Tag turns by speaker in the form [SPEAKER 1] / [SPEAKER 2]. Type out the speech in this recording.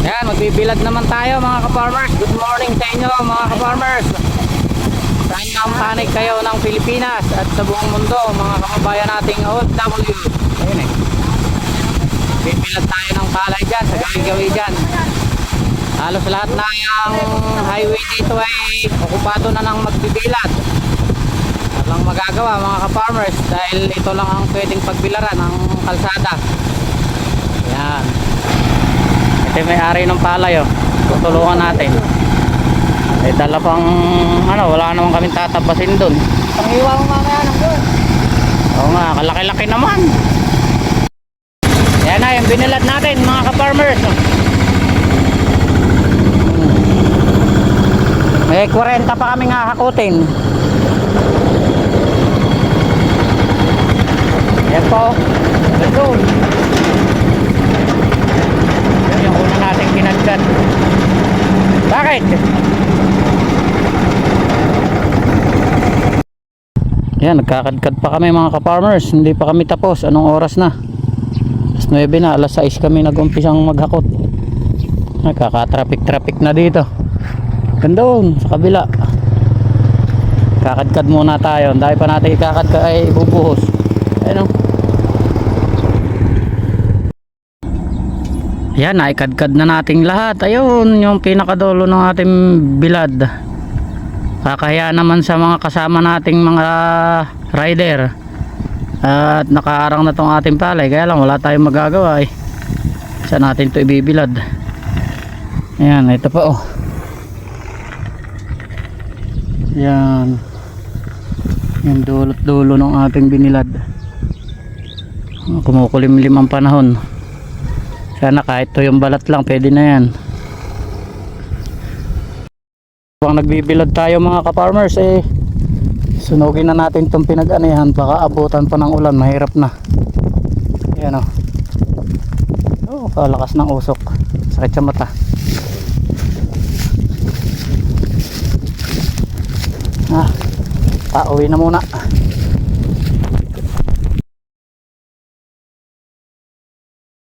[SPEAKER 1] Yan, magbibilad naman tayo mga ka-farmers. Good morning sa inyo mga ka-farmers. Saan ang panig kayo ng Pilipinas at sa buong mundo mga kababayan nating OFW. Ayun eh. Bibilad tayo ng palay dyan sa gawi-gawi dyan. Halos lahat na yung highway dito ay okupado na ng magbibilad. Walang magagawa mga ka-farmers dahil ito lang ang pwedeng pagbilaran ng kalsada. Ito may-ari ng palay oh. Tutulungan natin. Eh dala pang ano, wala naman kaming tatapasin doon.
[SPEAKER 2] Panghiwa mo mamaya ng doon.
[SPEAKER 1] Oo nga, kalaki-laki naman. Yan na, yung binilad natin mga ka-farmers. May 40 pa kami nga hakutin. Yan po. Doon. Yan yung una natin kinagkat. Bakit? Yan, nagkakadkad pa kami mga ka-farmers. Hindi pa kami tapos. Anong oras na? Alas 9 na, alas 6 kami nag-umpisang maghakot. Nagkaka-traffic-traffic na dito. Gandun, sa kabila. Kakadkad muna tayo. Dahil pa natin ikakadkad ay ibubuhos. Ayun o. Yan, naikadkad na nating lahat. Ayun, yung pinakadulo ng ating bilad. Kakaya naman sa mga kasama nating mga rider. At nakaarang na tong ating palay. Kaya lang wala tayong magagawa eh. Saan natin to ibibilad. Ayan, ito pa oh. Yan. Yung dulot dulo ng ating binilad. Kumukulimlim ang panahon. Sana kahit to yung balat lang, pwede na yan. Habang nagbibilad tayo mga ka-farmers eh sunugin na natin itong pinag-anihan baka abutan pa ng ulan mahirap na. Yan o oh, kalakas ng usok. Sakit sa mata. Ah pauwi na muna